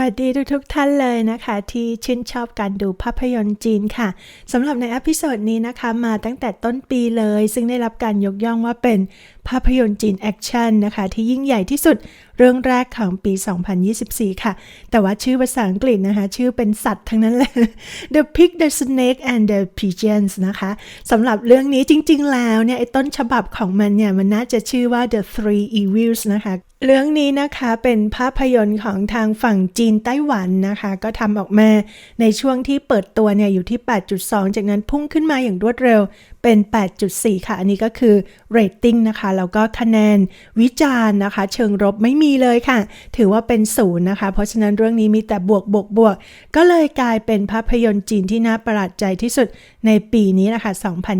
วัสดีทุกๆทท่านเลยนะคะ ที่ชื่นชอบการดูภาพยนตร์จีนค่ะสำหรับในอพิโซดนี้นะคะมาตั้งแต่ต้นปีเลย ซึ่งได้รับการยกย่องว่าเป็นภาพยนตร์จีนแอคชั่นนะคะ ที่ยิ่งใหญ่ที่สุดเรื่องแรกของปี 2024 ค่ะ แต่ว่าชื่อภาษาอังกฤษนะคะ ชื่อเป็นสัตว์ทั้งนั้นเลย The Pig the Snake and the Pigeons นะคะสำหรับเรื่องนี้จริงๆแล้วเนี่ยไอ้ต้นฉบับของมันเนี่ย มันน่าจะชื่อว่า The Three Evils นะคะ เรื่องนี้นะคะเป็นภาพยนตร์ของทางฝั่งจีนไต้หวันนะคะ ก็ทำออกมาในช่วงที่เปิดตัวเนี่ยอยู่ที่ 8.2 จากนั้นพุ่งขึ้นมาอย่างรวดเร็ว เป็น 8.4 ค่ะ อันนี้ก็คือเรตติ้งนะคะ แล้วก็คะแนนวิจารณ์นะคะ เชิงรบไม่มีเลยค่ะ ถือว่าเป็นศูนย์นะคะ เพราะฉะนั้นเรื่องนี้มีแต่บวกบวกบวก ก็เลยกลายเป็นภาพยนตร์จีนที่น่าประหลาดใจที่สุดในปีนี้นะคะ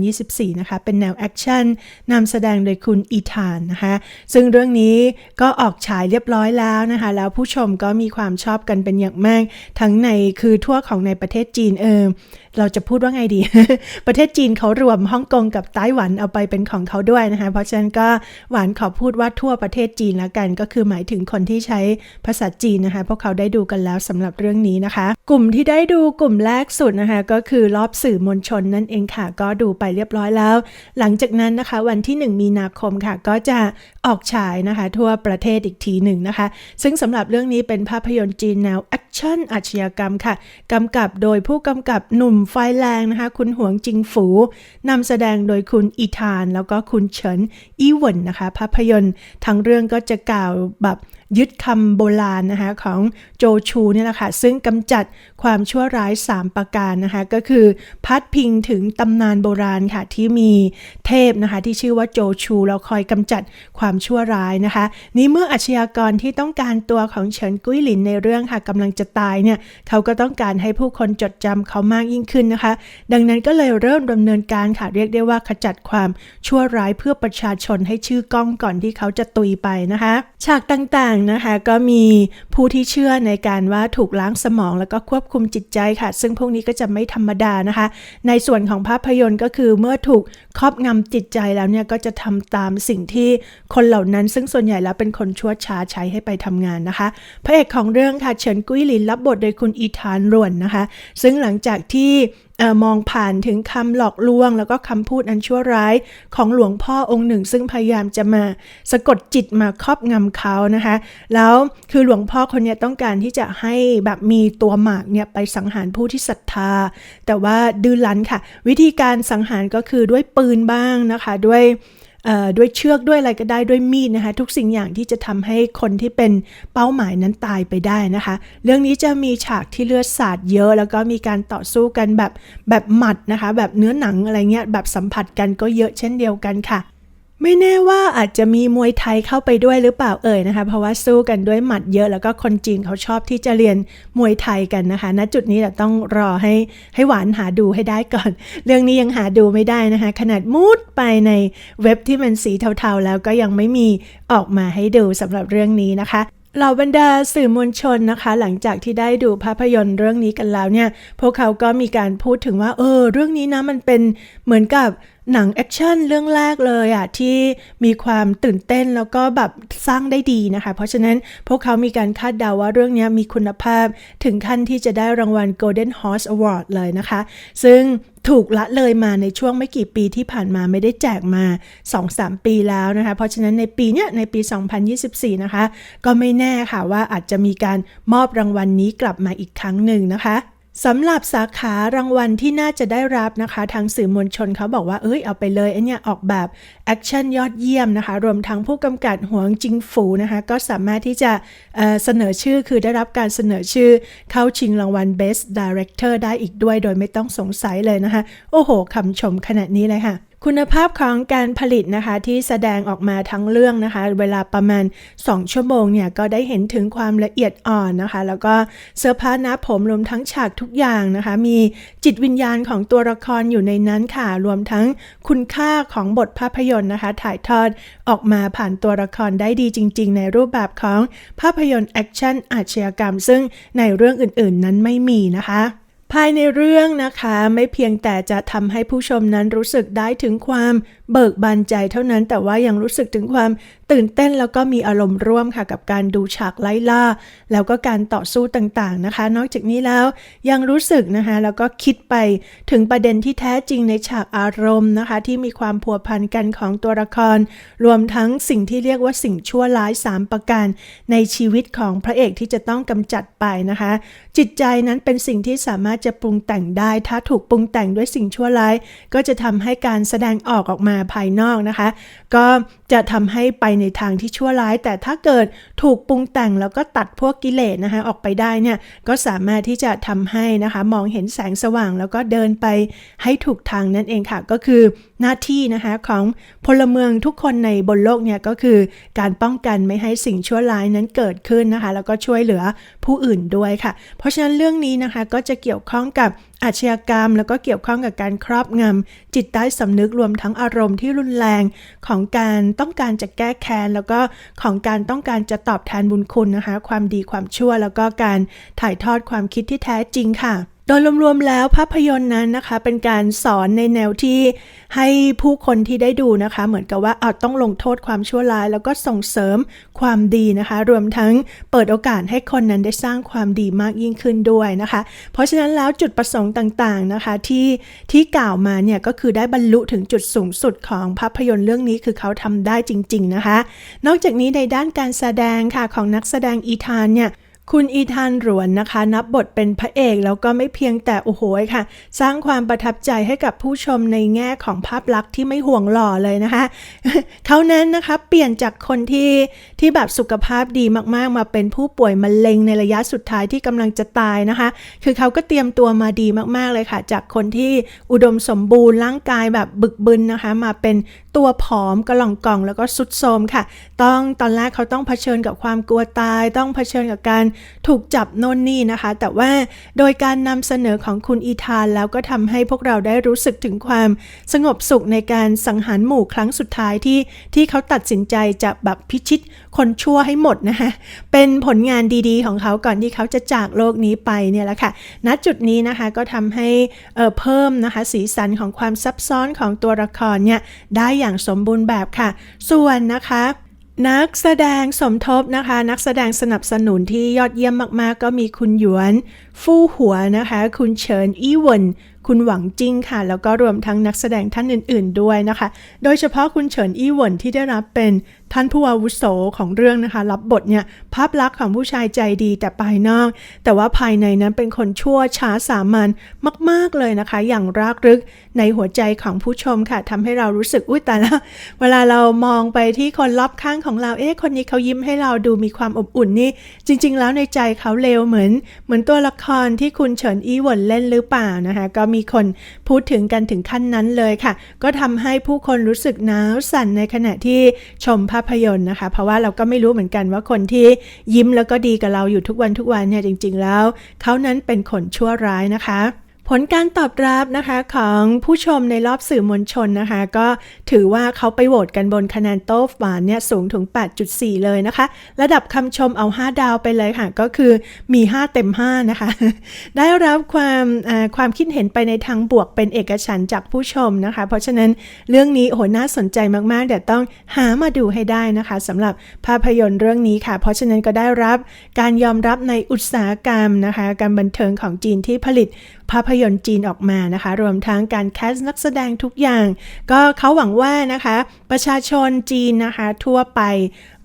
2024 นะคะ เป็นแนวแอคชั่นนำแสดงโดยคุณอีธานนะคะ ซึ่งเรื่องนี้ก็ออกฉายเรียบร้อยแล้วนะคะ แล้วผู้ชมก็มีความชอบกันเป็นอย่างมาก ทั้งในคือทั่วของในประเทศจีนเออ เราจะพูดว่าไงดี ประเทศจีนเขารวมฮ่องกงกับไต้หวันเอาไปเป็นของเขาด้วยนะคะ เพราะฉะนั้นก็หวานขอพูดว่าทั่วประเทศจีนแล้วกัน ก็คือหมายถึงคนที่ใช้ภาษาจีนนะคะ พวกเขาได้ดูกันแล้วสำหรับเรื่องนี้นะคะ กลุ่มที่ได้ดูกลุ่มแรกสุดนะคะ ก็คือรอบสื่อมวลชนนั่นเองค่ะ ก็ดูไปเรียบร้อยแล้ว หลังจากนั้นนะคะ วันที่ 1 มีนาคมค่ะ ก็จะออกฉายนะคะ ทั่วประเทศอีกทีหนึ่งนะคะ ซึ่งสำหรับเรื่องนี้เป็นภาพยนตร์จีนแนวแอคชั่นอาชญากรรมค่ะกำกับโดยผู้กำกับหนุ่มไฟแรงนะคะ คุณหวงจิงฝูนำแสดงโดยคุณอีธาน แล้วก็คุณเฉินอีหวนนะคะ ภาพยนตร์ทั้งเรื่องก็จะกล่าวแบบ ยึดคำโบราณนะคะของโจชูเนี่ยแหละค่ะซึ่งกำจัดความชั่วร้าย 3 ประการนะคะก็คือพัดพิงถึงตำนานโบราณค่ะที่มีเทพนะคะที่ชื่อว่าโจชูเราคอยกำจัดความชั่วร้ายนะคะ นี่เมื่ออาชญากรที่ต้องการตัวของเฉินกุ้ยหลินในเรื่องค่ะกำลังจะตายเนี่ยเขาก็ต้องการให้ผู้คนจดจำเขามากยิ่งขึ้นนะคะ ดังนั้นก็เลยเริ่มดำเนินการค่ะเรียกได้ว่าขจัดความชั่วร้ายเพื่อประชาชนให้ชื่อก้องก่อนที่เขาจะตุยไปนะคะ ฉากต่างนะคะก็มีผู้ที่เชื่อในการว่าถูกล้างสมองแล้วก็ควบคุมจิตใจค่ะ ซึ่งพวกนี้ก็จะไม่ธรรมดานะคะ ในส่วนของภาพยนตร์ก็คือเมื่อถูกครอบงำจิตใจแล้วเนี่ยก็จะทำตามสิ่งที่คนเหล่านั้น ซึ่งส่วนใหญ่แล้วเป็นคนชั่วช้าใช้ให้ไปทำงานนะคะ พระเอกของเรื่องค่ะเฉินกุ้ยหลินรับบทโดยคุณอีธานรวนนะคะ ซึ่งหลังจากที่ มองผ่านถึงคำหลอกลวง แล้วก็คำพูดอันชั่วร้ายของหลวงพ่อองค์หนึ่ง ซึ่งพยายามจะมาสะกดจิตมาครอบงำเขานะคะ แล้วคือหลวงพ่อคนนี้ต้องการที่จะให้แบบมีตัวหมากเนี่ยไปสังหารผู้ที่ศรัทธา แต่ว่าดื้อรั้นค่ะ วิธีการสังหารก็คือด้วยปืนบ้างนะคะ ด้วย ด้วยเชือกด้วยอะไรก็ได้ด้วยมีดนะคะทุกสิ่งอย่างที่จะทำให้คนที่เป็นเป้าหมายนั้นตายไปได้นะคะ เรื่องนี้จะมีฉากที่เลือดสาดเยอะ แล้วก็มีการต่อสู้กันแบบแบบหมัดนะคะ แบบเนื้อหนังอะไรเงี้ยแบบสัมผัสกันก็เยอะเช่นเดียวกันค่ะ ไม่แน่ว่าอาจจะมีมวยไทยเข้าไปด้วยหรือเปล่าเอ่ยนะคะ เพราะว่าสู้กันด้วยหมัดเยอะ แล้วก็คนจีนเขาชอบที่จะเรียนมวยไทยกันนะคะ ณจุดนี้เราต้องรอให้ให้หวานหาดูให้ได้ก่อน เรื่องนี้ยังหาดูไม่ได้นะคะ ขนาดมุดไปในเว็บที่มันสีเทาๆ แล้วก็ยังไม่มีออกมาให้ดูสำหรับเรื่องนี้นะคะเหล่าบรรดาสื่อมวลชนนะคะ หลังจากที่ได้ดูภาพยนตร์เรื่องนี้กันแล้วเนี่ย พวกเขาก็มีการพูดถึงว่า เออ เรื่องนี้นะมันเป็นเหมือนกับ หนังแอคชั่นเรื่องแรกเลยอะที่มีความตื่นเต้นแล้วก็แบบสร้างได้ดีนะคะ เพราะฉะนั้นพวกเขามีการคาดเดาว่าเรื่องนี้มีคุณภาพถึงขั้นที่จะได้รางวัล Golden Horse Award เลยนะคะ ซึ่งถูกละเลยมาในช่วงไม่กี่ปีที่ผ่านมาไม่ได้แจกมา 2-3 ปีแล้วนะคะ เพราะฉะนั้นในปีนี้ในปี 2024 นะคะ ก็ไม่แน่ค่ะว่าอาจจะมีการมอบรางวัลนนี้กลับมาอีกครั้งหนึ่งนะคะ สำหรับสาขารางวัลที่น่าจะได้รับนะคะ ทางสื่อมวลชนเขาบอกว่าเอ้ยเอาไปเลยไอเนี้ยออกแบบแอคชั่นยอดเยี่ยมนะคะ รวมทั้งผู้กำกับหวงจิงฝูนะคะ ก็สามารถที่จะเเสนอชื่อคือได้รับการเสนอชื่อเข้าชิงรางวัล Best Director ได้อีกด้วย โดยไม่ต้องสงสัยเลยนะคะ โอ้โหคำชมขนาดนี้เลยค่ะ คุณภาพของการผลิตนะคะที่แสดงออกมาทั้งเรื่องนะคะ เวลาประมาณ 2 ชั่วโมงเนี่ยก็ได้เห็นถึงความละเอียดอ่อนนะคะ แล้วก็เสื้อผ้าหน้าผมรวมทั้งฉากทุกอย่างนะคะ มีจิตวิญญาณของตัวละครอยู่ในนั้นค่ะ รวมทั้งคุณค่าของบทภาพยนตร์นะคะ ถ่ายทอดออกมาผ่านตัวละครได้ดีจริง ๆ ในรูปแบบของภาพยนตร์แอคชั่นอาชญากรรม ซึ่งในเรื่องอื่นๆ นั้นไม่มีนะคะ ภายในเรื่องนะคะไม่เพียงแต่จะทำให้ผู้ชมนั้นรู้สึกได้ถึงความ เบิกบานใจเท่านั้นแต่ว่ายังรู้สึกถึงความตื่นเต้นแล้วก็มีอารมณ์ร่วมค่ะกับการดูฉากไล่ล่า แล้วก็การต่อสู้ต่างๆนะคะ นอกจากนี้แล้วยังรู้สึกนะคะแล้วก็คิดไปถึงประเด็นที่แท้จริงในฉากอารมณ์นะคะ ที่มีความพัวพันกันของตัวละคร รวมทั้งสิ่งที่เรียกว่าสิ่งชั่วร้าย 3 ประการในชีวิตของพระเอกที่จะต้องกำจัดไปนะคะ จิตใจนั้นเป็นสิ่งที่สามารถจะปรุงแต่งได้ ถ้าถูกปรุงแต่งด้วยสิ่งชั่วร้าย ก็จะทำให้การแสดงออกออกมาภายนอกนะคะ ก็จะทำให้ไปในทางที่ชั่วร้าย แต่ถ้าเกิดถูกปรุงแต่งแล้วก็ตัดพวกกิเลสนะคะออกไปได้เนี่ยก็สามารถที่จะทำให้นะคะมองเห็นแสงสว่างแล้วก็เดินไปให้ถูกทางนั่นเองค่ะ ก็คือหน้าที่นะคะของพลเมืองทุกคนในบนโลกเนี่ยก็คือการป้องกันไม่ให้สิ่งชั่วร้ายนั้นเกิดขึ้นนะคะ แล้วก็ช่วยเหลือผู้อื่นด้วยค่ะ เพราะฉะนั้นเรื่องนี้นะคะก็จะเกี่ยวข้องกับ อาชญากรรม แล้วก็เกี่ยวข้องกับการครอบงำจิตใต้สำนึกรวมทั้งอารมณ์ที่รุนแรงของการต้องการจะแก้แค้นแล้วก็ของการต้องการจะตอบแทนบุญคุณนะคะ ความดีความชั่ว แล้วก็การถ่ายทอดความคิดที่แท้จริงค่ะ โดยรวมๆแล้วภาพยนตร์นั้นนะคะ เป็นการสอนในแนวที่ให้ผู้คนที่ได้ดูนะคะ เหมือนกับว่าเอาต้องลงโทษความชั่วร้าย แล้วก็ส่งเสริมความดีนะคะ รวมทั้งเปิดโอกาสให้คนนั้นได้สร้างความดีมากยิ่งขึ้นด้วยนะคะ เพราะฉะนั้นแล้วจุดประสงค์ต่างๆนะคะที่ที่กล่าวมาเนี่ยก็คือได้บรรลุถึงจุดสูงสุดของภาพยนตร์เรื่องนี้คือเขาทำได้จริง ๆนะคะ นอกจากนี้ในด้านการแสดงค่ะของนักแสดงอีธานเนี่ย คุณอีธานหรวนนะคะ นับบทเป็นพระเอกแล้วก็ไม่เพียงแต่โอ้โหค่ะ สร้างความประทับใจให้กับผู้ชมในแง่ของภาพลักษณ์ที่ไม่ห่วงหล่อเลยนะคะเขานั้นนะคะเปลี่ยนจากคนที่ที่แบบสุขภาพดีมากๆ มาเป็นผู้ป่วยมะเร็งในระยะสุดท้ายที่กำลังจะตายนะคะ คือเขาก็เตรียมตัวมาดีมากๆเลยค่ะ จากคนที่อุดมสมบูรณ์ร่างกายแบบบึกบึนนะคะ มาเป็น ตัวผอมกระหล่องกล่องแล้วก็สุดโทมค่ะ ต้องตอนแรกเขาต้องเผชิญกับความกลัวตาย ต้องเผชิญกับการถูกจับโน่นนี่นะคะ แต่ว่าโดยการนำเสนอของคุณอีธานแล้วก็ทำให้พวกเราได้รู้สึกถึงความสงบสุขในการสังหารหมู่ครั้งสุดท้ายที่ที่เขาตัดสินใจจะแบบพิชิตคนชั่วให้หมดนะคะเป็นผลงานดีๆ ของเขาก่อนที่เขาจะจากโลกนี้ไปเนี่ยแหละค่ะณจุดนี้นะคะก็ทำให้เอ่อเพิ่มนะคะสีสันของความซับซ้อนของตัวละครเนี่ยได้อย่างสมบูรณ์แบบค่ะ ส่วนนะคะนักแสดงสมทบนะคะ นักแสดงสนับสนุนที่ยอดเยี่ยมมาก ๆ ก็มีคุณหยวน ฟู่หัวนะคะ คุณเฉินอี้หวน คุณหวังจิ้งค่ะ แล้วก็รวมทั้งนักแสดงท่านอื่น ๆ ด้วยนะคะ โดยเฉพาะคุณเฉินอี้หวนที่ได้รับเป็นท่านผู้อาวุโสของเรื่องนะคะ รับบทเนี่ยภาพลักษณ์ของผู้ชายใจดีแต่ภายนอก แต่ว่าภายในนั้นเป็นคนชั่วช้าสามัญมาก ๆ เลยนะคะ อย่างรากลึกในหัวใจของผู้ชมค่ะทำให้เรารู้สึกอุ้ยแต่ละเวลาเรามองไปที่คนรอบข้างของเราเอ๊ะคนนี้เขายิ้มให้เราดูมีความอบอุ่นนี่ จริง ๆ แล้วในใจเขาเลวเหมือน เหมือนตัวละครที่คุณเฉินอี้หวนเล่นหรือเปล่านะคะก็มีคนพูดถึงกันถึงขั้นนั้นเลยค่ะ ก็ทำให้ผู้คนรู้สึกหนาวสั่นในขณะที่ชมภาพยนตร์นะคะ เพราะว่าเราก็ไม่รู้เหมือนกันว่าคนที่ยิ้มแล้วก็ดีกับเราอยู่ทุกวันทุกวันเนี่ยจริง ๆ แล้ว เขานั้นเป็นคนชั่วร้ายนะคะ ผลการตอบรับนะคะของผู้ชมในรอบสื่อมวลชนนะคะ ก็ถือว่าเขาไปโหวตกันบนคะแนนโต้หวานเนี่ยสูงถึง 8.4 เลยนะคะ ระดับคำชมเอา 5 ดาวไปเลยค่ะ ก็คือมี 5 เต็ม 5 นะคะ ได้รับความความคิดเห็นไปในทางบวกเป็นเอกฉันจากผู้ชมนะคะ เพราะฉะนั้นเรื่องนี้โหน่าสนใจมากๆเดี๋ยวต้องหามาดูให้ได้นะคะสำหรับภาพยนตร์เรื่องนี้ค่ะ เพราะฉะนั้นก็ได้รับการยอมรับในอุตสาหกรรมนะคะ การบันเทิงของจีนที่ผลิต ภาพยนตร์จีนออกมานะคะ รวมทั้งการแคสต์นักแสดงทุกอย่าง ก็เขาหวังว่านะคะ ประชาชนจีนนะคะ ทั่วไป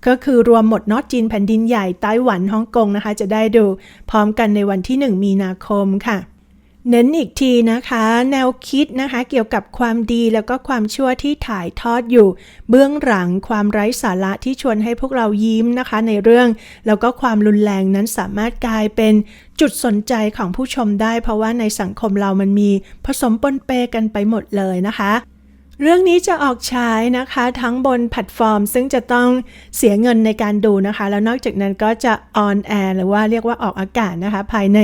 ก็คือรวมหมดนอตจีนแผ่นดินใหญ่ไต้หวันฮ่องกงนะคะ จะได้ดูพร้อมกันในวันที่ 1 มีนาคมค่ะ เน้นอีกทีนะคะ แนวคิดนะคะเกี่ยวกับความดีแล้วก็ความชั่วที่ถ่ายทอดอยู่ เบื้องหลังความไร้สาระที่ชวนให้พวกเรายิ้มนะคะ ในเรื่องแล้วก็ความรุนแรงนั้นสามารถกลายเป็นจุดสนใจของผู้ชมได้ เพราะว่าในสังคมเรามันมีผสมปนเปกันไปหมดเลยนะคะ เรื่องนี้จะออกฉายนะคะทั้งบนแพลตฟอร์ม ซึ่งจะต้องเสียเงินในการดูนะคะ แล้วนอกจากนั้นก็จะออนแอร์หรือว่าเรียกว่าออกอากาศนะคะ ภายใน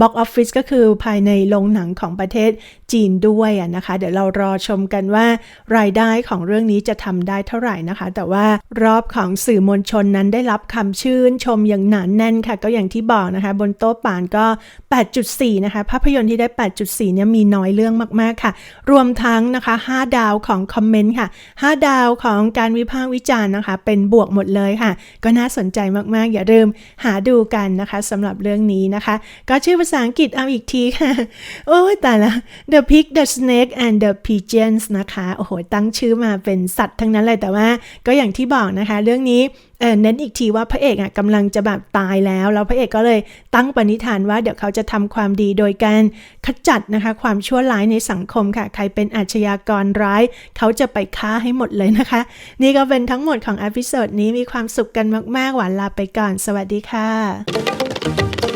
บ็อกออฟฟิศก็คือภายในโรงหนังของประเทศจีนด้วยอะนะคะ เดี๋ยวเรารอชมกันว่ารายได้ของเรื่องนี้จะทำได้เท่าไหร่นะคะ แต่ว่ารอบของสื่อมวลชนนั้นได้รับคำชื่นชมอย่างหนานแน่นค่ะ ก็อย่างที่บอกนะคะ บนโต๊ะป่านก็ 8.4 นะคะ ภาพยนตร์ที่ได้ 8.4 เนี่ยมีน้อยเรื่องมากๆค่ะ รวมทั้งนะคะ 5 ดาวของคอมเมนต์ค่ะ 5 ดาวของการวิพากษ์วิจารณ์นะคะ เป็นบวกหมดเลยค่ะ ก็น่าสนใจมากๆ อย่าลืมหาดูกันนะคะสำหรับเรื่องนี้นะคะ ก็ชื่อภาษาอังกฤษเอาอีกทีค่ะ โอ้ยแต่ละ The Pig the Snake and the Pigeons นะคะ โอ้โห ตั้งชื่อมาเป็นสัตว์ทั้งนั้นเลยแต่ว่าก็อย่างที่บอกนะคะ เรื่องนี้ เน้นอีกทีว่าพระเอกอะกำลังจะแบบตายแล้ว แล้วพระเอกก็เลยตั้งปณิธานว่าเดี๋ยวเขาจะทำความดีโดยการขจัดนะคะความชั่วร้ายในสังคมค่ะ ใครเป็นอาชญากรร้าย เขาจะไปฆ่าให้หมดเลยนะคะ นี่ก็เป็นทั้งหมดของอพิโซดนี้มีความสุขกันมาก ๆ หวานลาไปก่อน สวัสดีค่ะ